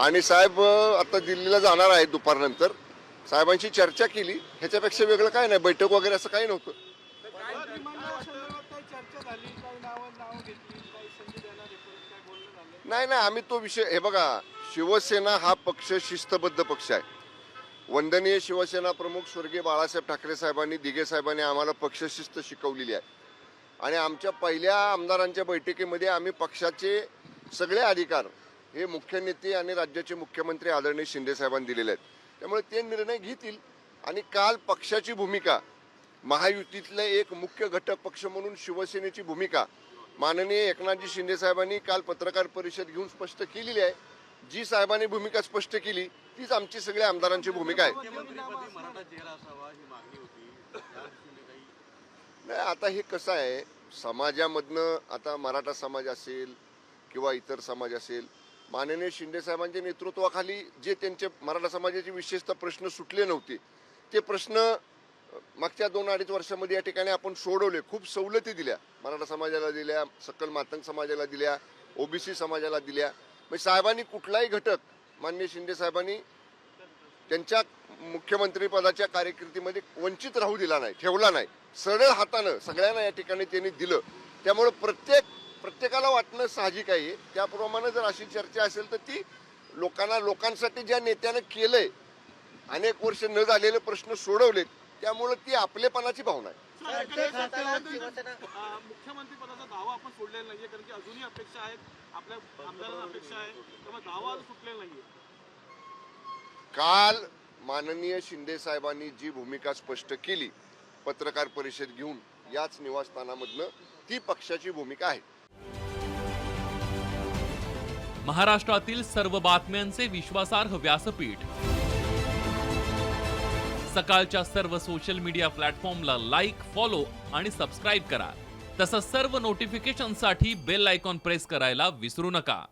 आणि साहेब आता दिल्लीला जाणार आहेत दुपारनंतर. साहेबांशी चर्चा केली. ह्याच्यापेक्षा वेगळं काय नाही. बैठक वगैरे असं काही नव्हतं. नाही नाही आम्ही तो विषय हे बघा शिवसेना हा पक्ष शिस्तबद्ध पक्ष आहे. वंदनीय शिवसेना प्रमुख स्वर्गीय बाळासाहेब ठाकरे साहेबांनी दिघे साहेबांनी आम्हाला पक्षशिस्त शिकवलेली आहे. आणि आमच्या पहिल्या आमदारांच्या बैठकीमध्ये आम्ही पक्षाचे सगळे अधिकार हे मुख्य नेते आणि राज्याचे मुख्यमंत्री आदरणीय शिंदे साहेबांनी दिलेले आहेत. त्यामुळे ते निर्णय घेतील आणि काल पक्षाची भूमिका महायुतीतलं एक मुख्य घटक पक्ष म्हणून शिवसेनेची भूमिका माननीय एकनाथजी शिंदे साहेबांनी काल पत्रकार परिषद घेऊन स्पष्ट केलेली आहे. जी साहेबांनी भूमिका स्पष्ट केली तीच आमची सगळ्या आमदारांची भूमिका आहे. नाही आता हे कसं आहे? समाजामधनं आता मराठा समाज असेल किंवा इतर समाज असेल माननीय शिंदे साहेबांच्या नेतृत्वाखाली जे त्यांचे मराठा समाजाचे विशेषतः प्रश्न सुटले नव्हते ते प्रश्न मागच्या दोन अडीच वर्षामध्ये या ठिकाणी आपण सोडवले खूप सवलती दिल्या. मराठा समाजाला दिल्या सकल मातंग समाजाला दिल्या ओबीसी समाजाला दिल्या. म्हणजे साहेबांनी कुठलाही घटक माननीय शिंदे साहेबांनी त्यांच्या मुख्यमंत्रीपदाच्या कार्यकिर्दीमध्ये वंचित राहू दिला नाही ठेवला नाही. सरळ हातानं सगळ्यांना या ठिकाणी त्यांनी दिलं. त्यामुळे प्रत्येक प्रत्येकाला वाटणं साहजिक आहे. त्याप्रमाणे जर अशी चर्चा असेल तर ती लोकांना लोकांसाठी ज्या नेत्यानं केलंय अनेक वर्ष न झालेले प्रश्न सोडवलेत त्यामुळे ती आपलेपणाची भावना आहे. मुख्यमंत्री पदाचा दावा आपण सोडलेला नाहीये कारण की अजूनही अपेक्षा आहेत. आपल्या आमदारांना अपेक्षा आहे त्यामुळे दावा अजून सुटलेला नाहीये. काल माननीय शिंदे साहेबांनी जी भूमिका स्पष्ट केली पत्रकार परिषद घेऊन याच निवासस्थानामधनं ती पक्षाची भूमिका आहे. महाराष्ट्रातील सर्व बातम्यांचे विश्वासार्ह व्यासपीठ. सकाळच्या सर्व सोशल मीडिया प्लॅटफॉर्मला लाईक फॉलो आणि सबस्क्राईब करा. तसंच सर्व नोटिफिकेशनसाठी बेल आयकॉन प्रेस करायला विसरू नका.